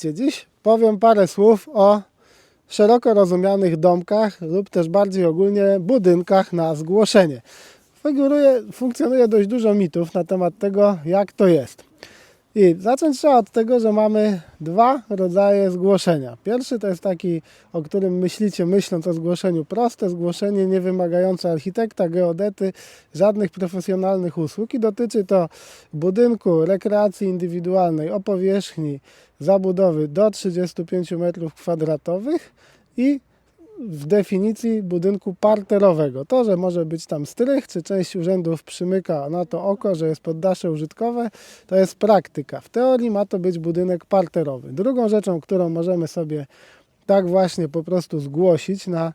Dziś powiem parę słów o szeroko rozumianych domkach lub też bardziej ogólnie budynkach na zgłoszenie. Figuruje, funkcjonuje dość dużo mitów na temat tego, jak to jest. I zacząć trzeba od tego, że mamy dwa rodzaje zgłoszenia. Pierwszy to jest taki, o którym myślicie myśląc o zgłoszeniu proste, zgłoszenie nie wymagające architekta, geodety, żadnych profesjonalnych usług i dotyczy to budynku rekreacji indywidualnej o powierzchni zabudowy do 35 m2 i w definicji budynku parterowego. To, że może być tam strych, czy część urzędów przymyka na to oko, że jest poddasze użytkowe, to jest praktyka. W teorii ma to być budynek parterowy. Drugą rzeczą, którą możemy sobie tak właśnie po prostu zgłosić na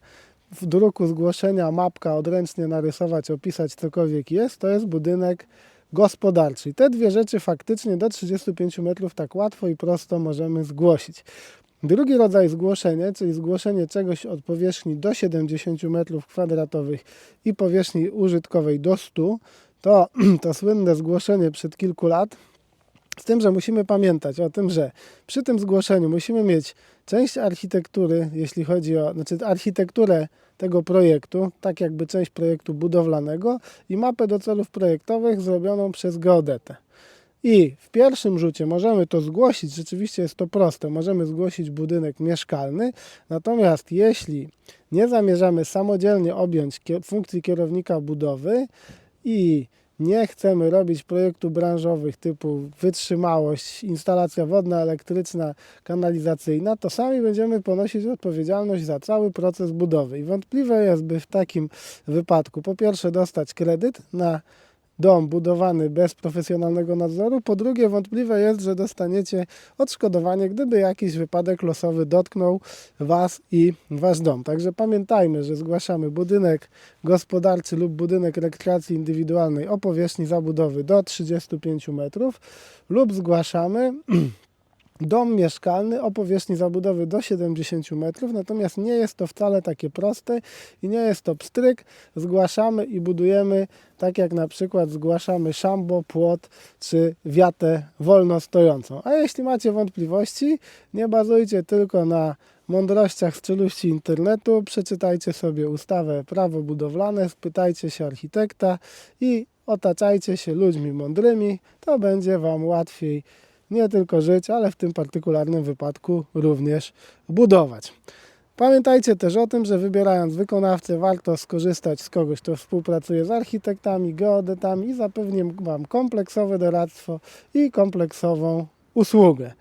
w druku zgłoszenia mapka odręcznie narysować, opisać cokolwiek jest, to jest budynek gospodarczy. I te dwie rzeczy faktycznie do 35 metrów tak łatwo i prosto możemy zgłosić. Drugi rodzaj zgłoszenia, czyli zgłoszenie czegoś od powierzchni do 70 m2 i powierzchni użytkowej do 100, to to słynne zgłoszenie przed kilku lat. Z tym, że musimy pamiętać o tym, że przy tym zgłoszeniu musimy mieć część architektury, jeśli chodzi o znaczy architekturę tego projektu, tak jakby część projektu budowlanego i mapę do celów projektowych zrobioną przez geodetę. I w pierwszym rzucie możemy to zgłosić, rzeczywiście jest to proste, możemy zgłosić budynek mieszkalny, natomiast jeśli nie zamierzamy samodzielnie objąć funkcji kierownika budowy i nie chcemy robić projektu branżowych typu wytrzymałość, instalacja wodna, elektryczna, kanalizacyjna, to sami będziemy ponosić odpowiedzialność za cały proces budowy. I wątpliwe jest, by w takim wypadku po pierwsze dostać kredyt na dom budowany bez profesjonalnego nadzoru. Po drugie, wątpliwe jest, że dostaniecie odszkodowanie, gdyby jakiś wypadek losowy dotknął Was i Wasz dom. Także pamiętajmy, że zgłaszamy budynek gospodarczy lub budynek rekreacji indywidualnej o powierzchni zabudowy do 35 metrów lub zgłaszamy dom mieszkalny o powierzchni zabudowy do 70 metrów, natomiast nie jest to wcale takie proste i nie jest to pstryk. Zgłaszamy i budujemy tak jak na przykład zgłaszamy szambo, płot czy wiatę wolno stojącą. A jeśli macie wątpliwości, nie bazujcie tylko na mądrościach z czeluści internetu, przeczytajcie sobie ustawę prawo budowlane, spytajcie się architekta i otaczajcie się ludźmi mądrymi, to będzie Wam łatwiej nie tylko żyć, ale w tym partykularnym wypadku również budować. Pamiętajcie też o tym, że wybierając wykonawcę, warto skorzystać z kogoś, kto współpracuje z architektami, geodetami i zapewni Wam kompleksowe doradztwo i kompleksową usługę.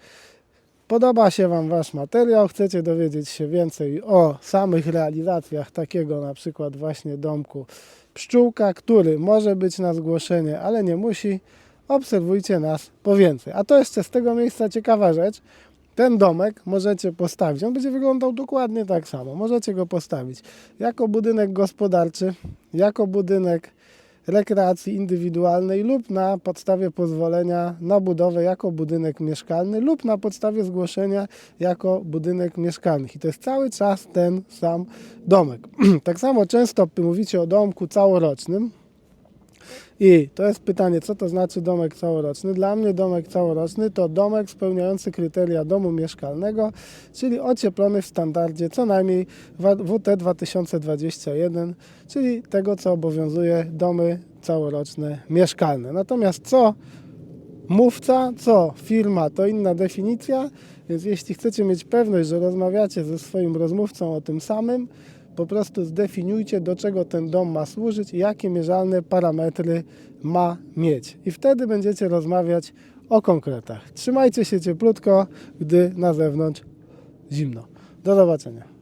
Podoba się Wam Wasz materiał, chcecie dowiedzieć się więcej o samych realizacjach takiego na przykład właśnie domku pszczółka, który może być na zgłoszenie, ale nie musi, obserwujcie nas po więcej. A to jeszcze z tego miejsca ciekawa rzecz. Ten domek możecie postawić. On będzie wyglądał dokładnie tak samo. Możecie go postawić jako budynek gospodarczy, jako budynek rekreacji indywidualnej lub na podstawie pozwolenia na budowę jako budynek mieszkalny lub na podstawie zgłoszenia jako budynek mieszkalny. I to jest cały czas ten sam domek. tak samo często mówicie o domku całorocznym, i to jest pytanie, co to znaczy domek całoroczny? Dla mnie domek całoroczny to domek spełniający kryteria domu mieszkalnego, czyli ocieplony w standardzie co najmniej WT 2021, czyli tego, co obowiązuje domy całoroczne mieszkalne. Natomiast co mówca, co firma, to inna definicja, więc jeśli chcecie mieć pewność, że rozmawiacie ze swoim rozmówcą o tym samym, po prostu zdefiniujcie, do czego ten dom ma służyć jakie mierzalne parametry ma mieć. I wtedy będziecie rozmawiać o konkretach. Trzymajcie się cieplutko, gdy na zewnątrz zimno. Do zobaczenia.